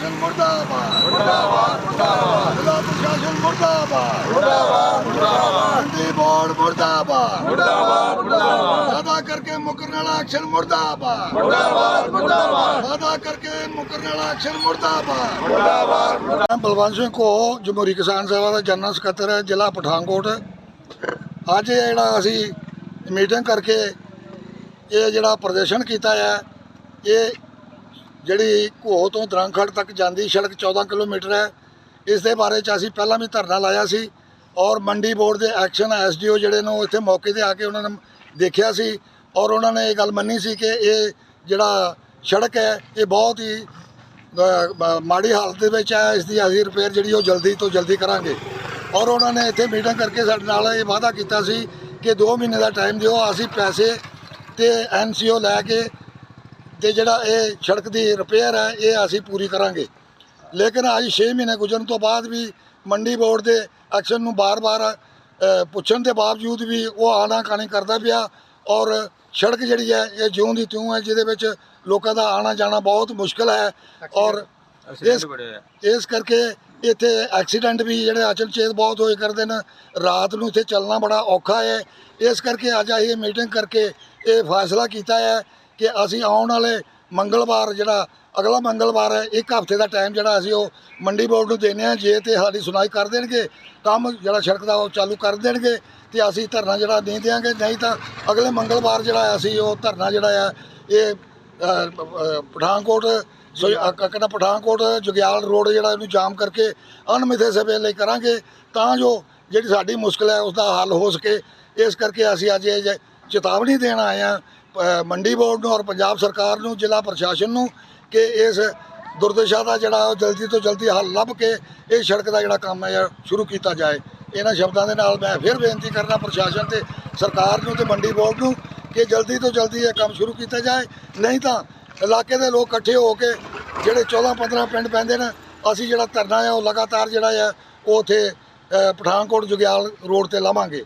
ਮੁਰਦਾਬਾਦ ਮੁਰਦਾਬਾਦ ਮੁਰਦਾਬਾਦ। ਜ਼ਿਲ੍ਹਾ ਪ੍ਰਸ਼ਾਸਨ ਮੁਰਦਾਬਾਦ। ਮੁਰਦਾਬਾਦ ਮੁਰਦਾਬਾਦ। ਮੰਡੀ ਬੋਰਡ ਮੁਰਦਾਬਾਦ। ਮੁਰਦਾਬਾਦ ਮੁਰਦਾਬਾਦ। ਵਾਦਾ ਕਰਕੇ ਮੁਕਰਨ ਵਾਲਾ ਐਕਸ਼ਨ ਮੁਰਦਾਬਾਦ। ਮੁਰਦਾਬਾਦ ਮੁਰਦਾਬਾਦ। ਵਾਦਾ ਕਰਕੇ ਮੁਕਰਨ ਵਾਲਾ ਐਕਸ਼ਨ ਮੁਰਦਾਬਾਦ। ਮੁਰਦਾਬਾਦ ਮੈਂ ਬਲਵੰਤ ਸਿੰਘ ਕੋ ਜਮਹੂਰੀ ਕਿਸਾਨ ਸਭਾ ਦਾ ਜਨਰਲ ਸਕੱਤਰ ਹੈ ਜ਼ਿਲ੍ਹਾ ਪਠਾਨਕੋਟ। ਅੱਜ ਇਹ ਜਿਹੜਾ ਅਸੀਂ ਮੀਟਿੰਗ ਕਰਕੇ ਇਹ ਜਿਹੜਾ ਪ੍ਰਦਰਸ਼ਨ ਕੀਤਾ ਹੈ ਇਹ ਜਿਹੜੀ ਘੋਹ ਤੋਂ ਦਰੰਖੜ ਤੱਕ ਜਾਂਦੀ ਸੜਕ 14 ਕਿਲੋਮੀਟਰ ਹੈ। ਇਸ ਦੇ ਬਾਰੇ ਚ ਅਸੀਂ ਪਹਿਲਾਂ ਵੀ ਧਰਨਾ ਲਾਇਆ ਸੀ ਔਰ ਮੰਡੀ ਬੋਰਡ ਦੇ ਐਕਸ਼ਨ ਐਸਡੀਓ ਜਿਹੜੇ ਨੂੰ ਇੱਥੇ ਮੌਕੇ ਤੇ ਆ ਕੇ ਉਹਨਾਂ ਨੇ ਦੇਖਿਆ ਸੀ ਔਰ ਉਹਨਾਂ ਨੇ ਇਹ ਗੱਲ ਮੰਨੀ ਸੀ ਕਿ ਇਹ ਜਿਹੜਾ ਸੜਕ ਹੈ, ਇਹ ਬਹੁਤ ਹੀ ਮਾੜੀ ਹਾਲਤ ਦੇ ਵਿੱਚ ਹੈ। ਇਸ ਦੀ ਅਸੀਂ ਰਿਪੇਅਰ ਜਿਹੜੀ ਉਹ ਜਲਦੀ ਤੋਂ ਜਲਦੀ ਕਰਾਂਗੇ। ਔਰ ਉਹਨਾਂ ਨੇ ਇੱਥੇ ਮੀਟਿੰਗ ਕਰਕੇ ਸਾਡੇ ਨਾਲ ਇਹ ਵਾਅਦਾ ਕੀਤਾ ਸੀ ਕਿ 2 ਮਹੀਨੇ ਦਾ ਟਾਈਮ ਦਿਓ, ਅਸੀਂ ਪੈਸੇ ਤੇ ਐਨਸੀਓ ਲੈ ਕੇ ਤੇ ਜਿਹੜਾ ਇਹ ਸੜਕ ਦੀ ਰਿਪੇਅਰ ਹੈ ਇਹ ਅਸੀਂ ਪੂਰੀ ਕਰਾਂਗੇ। ਲੇਕਿਨ ਅੱਜ 6 ਮਹੀਨੇ ਗੁਜ਼ਰਨ ਤੋਂ ਬਾਅਦ ਵੀ ਮੰਡੀ ਬੋਰਡ ਦੇ ਐਕਸ਼ਨ ਨੂੰ ਬਾਰ-ਬਾਰ ਪੁੱਛਣ ਦੇ ਬਾਵਜੂਦ ਵੀ ਉਹ ਆਣਾ ਕਾਣੀ ਕਰਦਾ ਪਿਆ ਔਰ ਸੜਕ ਜਿਹੜੀ ਹੈ ਇਹ ਜਿਉਂ ਦੀ ਤਿਉਂ ਹੈ ਜਿਹਦੇ ਵਿੱਚ ਲੋਕਾਂ ਦਾ ਆਣਾ ਜਾਣਾ ਬਹੁਤ ਮੁਸ਼ਕਲ ਹੈ ਔਰ ਇਸ ਇਸ ਕਰਕੇ ਇੱਥੇ ਐਕਸੀਡੈਂਟ ਵੀ ਜਿਹੜੇ ਅਚਲ ਚੇਤ ਬਹੁਤ ਹੋਏ ਕਰਦੇ ਨੇ ਰਾਤ ਨੂੰ ਇੱਥੇ ਚੱਲਣਾ ਬੜਾ ਔਖਾ ਹੈ। ਇਸ ਕਰਕੇ ਅੱਜ ਇਹ ਮੀਟਿੰਗ ਕਰਕੇ ਇਹ ਫੈਸਲਾ ਕੀਤਾ ਹੈ ਕਿ ਅਸੀਂ ਆਉਣ ਵਾਲੇ ਮੰਗਲਵਾਰ ਜਿਹੜਾ ਅਗਲਾ ਮੰਗਲਵਾਰ ਹੈ ਇੱਕ ਹਫ਼ਤੇ ਦਾ ਟਾਈਮ ਜਿਹੜਾ ਅਸੀਂ ਉਹ ਮੰਡੀ ਬੋਰਡ ਨੂੰ ਦੇਣੇ ਆ ਜੇ ਤੇ ਸਾਡੀ ਸੁਣਾਈ ਕਰ ਦੇਣਗੇ ਕੰਮ ਜਿਹੜਾ ਸੜਕ ਦਾ ਉਹ ਚਾਲੂ ਕਰ ਦੇਣਗੇ ਤੇ ਅਸੀਂ ਧਰਨਾ ਜਿਹੜਾ ਨਹੀਂ ਦੇਵਾਂਗੇ ਨਹੀਂ ਤਾਂ ਅਗਲੇ ਮੰਗਲਵਾਰ ਜਿਹੜਾ ਅਸੀਂ ਉਹ ਧਰਨਾ ਜਿਹੜਾ ਆ ਇਹ ਪਠਾਨਕੋਟ ਸੋ ਕਹਿੰਦਾ ਪਠਾਨਕੋਟ ਜੁਗਿਆਲ ਰੋਡ ਜਿਹੜਾ ਇਹਨੂੰ ਜਾਮ ਕਰਕੇ ਅਣਮਿੱਥੇ ਸਮੇਂ ਲਈ ਕਰਾਂਗੇ ਤਾਂ ਜੋ ਜਿਹੜੀ ਸਾਡੀ ਮੁਸ਼ਕਲ ਹੈ ਉਸ ਦਾ ਹੱਲ ਹੋ ਸਕੇ ਇਸ ਕਰਕੇ ਅਸੀਂ ਅੱਜ ਇਹ ਚੇਤਾਵਨੀ ਦੇਣ ਆਏ ਆ ਮੰਡੀ ਬੋਰਡ ਨੂੰ ਔਰ ਪੰਜਾਬ ਸਰਕਾਰ ਨੂੰ, ਜ਼ਿਲ੍ਹਾ ਪ੍ਰਸ਼ਾਸਨ ਨੂੰ ਕਿ ਇਸ ਦੁਰਦਸ਼ਾ ਦਾ ਜਿਹੜਾ ਉਹ ਜਲਦੀ ਤੋਂ ਜਲਦੀ ਹੱਲ ਲੱਭ ਕੇ ਇਹ ਸੜਕ ਦਾ ਜਿਹੜਾ ਕੰਮ ਹੈ ਸ਼ੁਰੂ ਕੀਤਾ ਜਾਏ। ਇਹਨਾਂ ਸ਼ਬਦਾਂ ਦੇ ਨਾਲ ਮੈਂ ਫਿਰ ਬੇਨਤੀ ਕਰਨਾ ਪ੍ਰਸ਼ਾਸਨ ਤੇ ਸਰਕਾਰ ਨੂੰ ਤੇ ਮੰਡੀ ਬੋਰਡ ਨੂੰ ਕਿ ਜਲਦੀ ਤੋਂ ਜਲਦੀ ਇਹ ਕੰਮ ਸ਼ੁਰੂ ਕੀਤਾ ਜਾਏ। ਨਹੀਂ ਤਾਂ ਇਲਾਕੇ ਦੇ ਲੋਕ ਇਕੱਠੇ ਹੋ ਕੇ ਜਿਹੜੇ 14 15 ਪਿੰਡ ਪੈਂਦੇ ਨੇ, ਅਸੀਂ ਜਿਹੜਾ ਧਰਨਾ ਹੈ ਉਹ ਲਗਾਤਾਰ ਜਿਹੜਾ ਹੈ, ਉਹ ਉਥੇ ਪਠਾਨਕੋਟ ਜੁਗਿਆਲ ਰੋਡ ਤੇ ਲਾਵਾਂਗੇ।